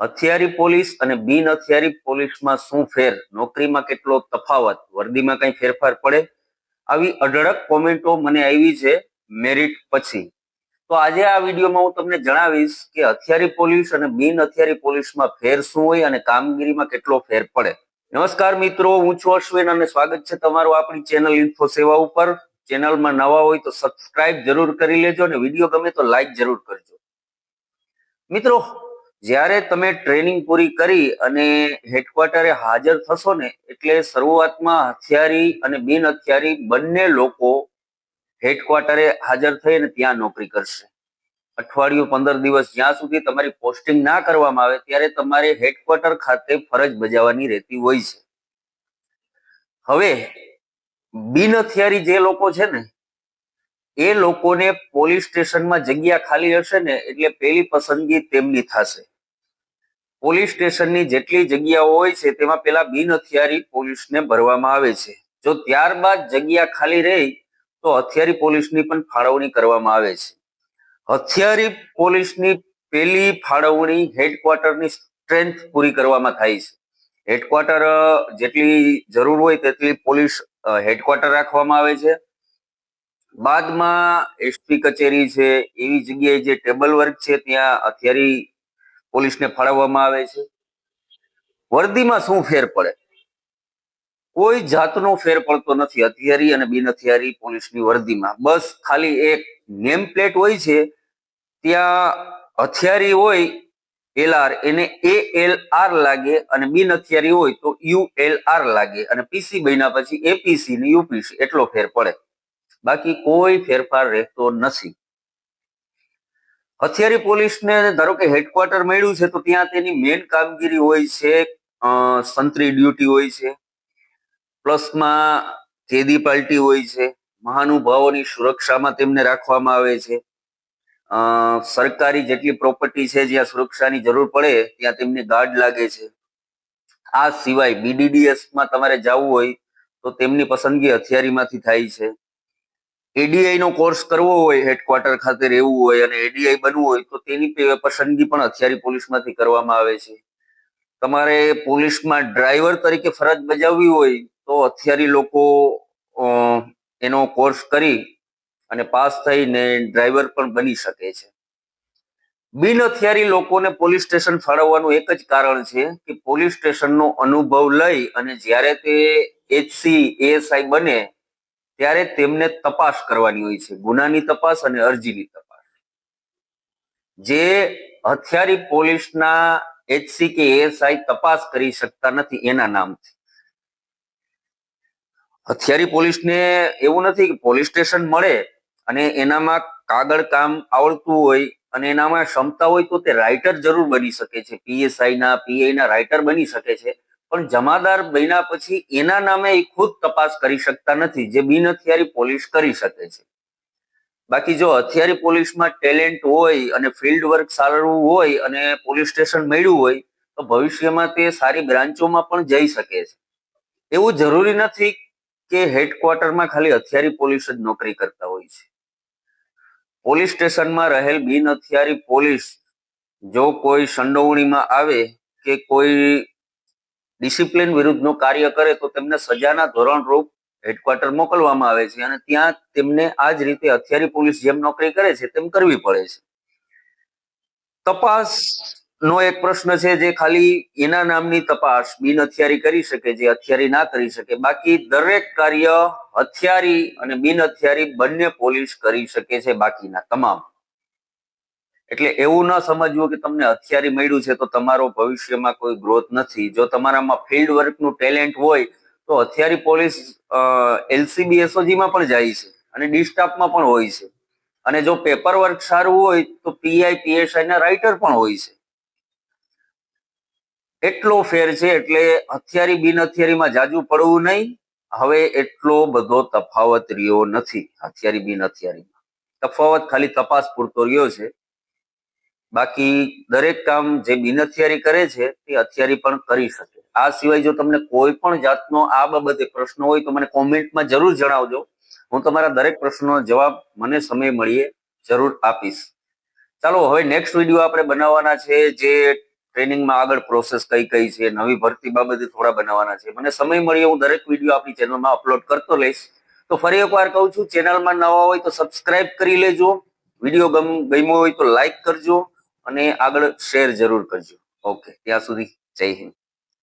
હથિયારી police અને બિન હથિયારી પોલીસમાં શું ફેર? નોકરીમાં કેટલો તફાવત? વર્દીમાં કઈ ફેરફાર પડે? આવી અઢળક કોમેન્ટો મને આવી છે મેરિટ પછી. તો આજે આ વિડીયોમાં હું તમને જણાવીશ કે હથિયારી પોલીસ અને બિન હથિયારી પોલીસમાં ફેર શું હોય અને કામગીરીમાં કેટલો ફેર પડે. નમસ્કાર મિત્રો, હું છું અશ્વિન અને સ્વાગત છે તમારું આપણી ચેનલ ઇન્ફો સેવા ઉપર. ચેનલમાં નવા હોય તો સબસ્ક્રાઇબ જરૂર કરી લેજો અને વીડિયો ગમે તો લાઈક જરૂર કરજો. મિત્રો જ્યારે તમે ટ્રેનિંગ પૂરી કરી અને હેડક્વાર્ટરે હાજર થશો ને, એટલે શરૂઆતમાં હથિયારી અને બિન હથિયારી બંને લોકો હેડક્વાર્ટરે હાજર થઈ અને ત્યાં નોકરી કરશે. અઠવાડિયું પંદર દિવસ જ્યાં સુધી તમારી પોસ્ટિંગ ના કરવામાં આવે, ત્યારે તમારે હેડક્વાર્ટર ખાતે ફરજ બજાવવાની રહેતી હોય છે. હવે, બિન હથિયારી જે લોકો છે ને એ લોકોને પોલીસ સ્ટેશનમાં જગ્યા ખાલી હશે ને એટલે પેલી પસંદગી તેમની થશે. પોલીસ સ્ટેશનની જેટલી જગ્યાઓ હોય છે તેમાં પેલા બિન હથિયારી પોલીસને ભરવામાં આવે છે. જો ત્યારબાદ જગ્યા ખાલી રહી, તો હથિયારી પોલીસની પણ ફાળવણી કરવામાં આવે છે. હથિયારી પોલીસની પેલી ફાળવણી હેડક્વાર્ટરની સ્ટ્રેન્થ પૂરી કરવામાં થાય છે. હેડક્વાર્ટર જેટલી જરૂર હોય તેટલી પોલીસ હેડક્વાર્ટર રાખવામાં આવે છે. બાદમાં એસપી કચેરી છે, એવી જગ્યાએ જે ટેબલ વર્ક છે, ત્યાં હથિયારી પોલીસને ફાળવવામાં આવે છે. વર્દીમાં શું ફેર પડે? કોઈ જાતનો ફેર પડતો નથી, હથિયારી અને બિન હથિયારી પોલીસની વર્દીમાં. બસ ખાલી એક નેમ પ્લેટ હોય છે, ત્યાં હથિયારી હોય એલઆર એને એ એલ આર લાગે અને બિન હથિયારી હોય તો યુ એલ આર લાગે અને પીસી બન્યા પછી એપીસી ને યુપીસી એટલો ફેર પડે. બાકી કોઈ ફેરફાર રહેતો નથી. હથિયારી પોલીસને ધારો કે હેડક્વાર્ટર મળ્યું છે, તો ત્યાં તેની મેઇન કામગીરી હોય છે સંત્રી ડ્યુટી હોય છે, પ્લસમાં કેદી પાર્ટી હોય છે, મહાનુભાવોની સુરક્ષામાં તેમને રાખવામાં આવે છે સરકારી જેટલી પ્રોપર્ટી છે જ્યાં સુરક્ષાની જરૂર પડે, ત્યાં તેમની ગાર્ડ લાગે છે. આ સિવાય બીડીડીએસમાં તમારે જવું હોય, તો તેમની પસંદગી હથિયારીમાંથી થાય છે. એડીઆઈ નો કોર્સ કરવો હોય હેડક્વાર્ટર ખાતે રહેવું હોય અને એડીઆઈ બનવું હોય, તો તેની પસંદગી પણ અથિયારી પોલીસમાંથી કરવામાં આવે છે. તમારે પોલીસમાં ડ્રાઈવર તરીકે ફરજ બજાવવી હોય, તો અથિયારી લોકો એનો કોર્સ કરી અને પાસ થઈને ડ્રાઈવર પણ બની શકે છે. બિન હથિયારી લોકોને પોલીસ સ્ટેશન ફાળવવાનું એક જ કારણ છે કે પોલીસ સ્ટેશનનો અનુભવ લઈ અને જ્યારે તે એચસી એએસઆઈ બને ત્યારે તેમને તપાસ કરવાની હોય છે. ગુનાની તપાસ અને અરજીની તપાસ. જે હથિયારી પોલીસના એચસી કે એએસઆઈ તપાસ કરી શકતા નથી, એના નામથી હથિયારી પોલીસને એવું નથી કે પોલીસ સ્ટેશન મળે અને એનામાં કાગળ કામ આવડતું હોય અને એનામાં ક્ષમતા હોય તો તે રાઇટર જરૂર બની શકે છે. પીએસઆઈ ના પીઆઈ ના રાઇટર બની શકે છે. પણ જમાદાર બન્યા પછી એના નામે એ ખુદ તપાસ કરી શકતા નથી, જે બિન હથિયારી પોલીસ કરી શકે છે. બાકી જો હથિયારી પોલીસમાં ટેલેન્ટ હોય અને ફિલ્ડ વર્ક સારું હોય અને પોલીસ સ્ટેશન મળ્યું હોય, તો ભવિષ્યમાં તે સારી બ્રાન્ચોમાં પણ જઈ શકે છે. એવું જરૂરી નથી કે હેડક્વાર્ટરમાં ખાલી હથિયારી પોલીસ જ નોકરી કરતા હોય છે. પોલીસ સ્ટેશનમાં રહેલ બિન હથિયારી પોલીસ જો કોઈ સંડોવણીમાં આવે કે કોઈ ડિસિપ્લિન વિરુદ્ધનું કાર્ય કરે તો તેમને સજાના ધોરણ રૂપ હેડક્વાર્ટર મોકલવામાં આવે છે અને ત્યાં તેમને આ જ રીતે હથિયારી પોલીસ જેમ નોકરી કરે છે તેમ કરવી પડે છે. તપાસ નો એક પ્રશ્ન છે જે ખાલી એના નામની તપાસ બિન હથિયારી કરી શકે જે હથિયારી ના કરી શકે. બાકી દરેક કાર્ય હથિયારી અને બિન હથિયારી બંને પોલીસ કરી શકે છે બાકીના તમામ. એટલે એવું ન સમજવું કે તમને હથિયારી મળ્યું છે તો તમારો ભવિષ્યમાં કોઈ ગ્રોથ નથી. જો તમારામાં ફિલ્ડ વર્કનું ટેલેન્ટ હોય, તો હથિયારી પોલીસ એલસીબી એસઓજીમાં પણ જાય છે અને ડિસ્ટાફમાં પણ હોય છે. અને જો પેપર વર્ક સારું હોય, તો પીઆઈ પીએસઆઈ ના રાઇટર પણ હોય છે. એટલો ફેર છે એટલે હથિયારી બિન હથિયારીમાં જાજુ પડવું નહીં. હવે એટલો બધો તફાવત રહ્યો નથી હથિયારી બિન હથિયારીમાં. તફાવત ખાલી તપાસ પૂરતો રહ્યો છે. બાકી દરેક કામ જે બિન હથિયારી કરે છે, તે અથિયારી પણ કરી શકે. આ સિવાય જો તમને કોઈ પણ જાતનો આ બાબતે પ્રશ્ન હોય તો મને કોમેન્ટમાં જરૂર જણાવજો. હું તમારા દરેક પ્રશ્નનો જવાબ મને સમય મળીએ જરૂર આપીશ. ચાલો, હવે નેક્સ્ટ વીડિયો આપણે બનાવવાના છે, જે ટ્રેનિંગમાં આગળ પ્રોસેસ કઈ કઈ છે, નવી ભરતી બાબતે થોડા બનાવવાના છે. મને સમય મળીએ, હું દરેક વીડિયો આપણી ચેનલમાં અપલોડ કરતો લઈશ તો ફરી એકવાર કહું છું ચેનલમાં નવા હોય તો સબસ્ક્રાઇબ કરી લેજો. વીડિયો ગમ ગમ્યો હોય તો લાઈક કરજો. અને આગળ શેર જરૂર કરજો. ઓકે ત્યાં સુધી જય હિન્દ.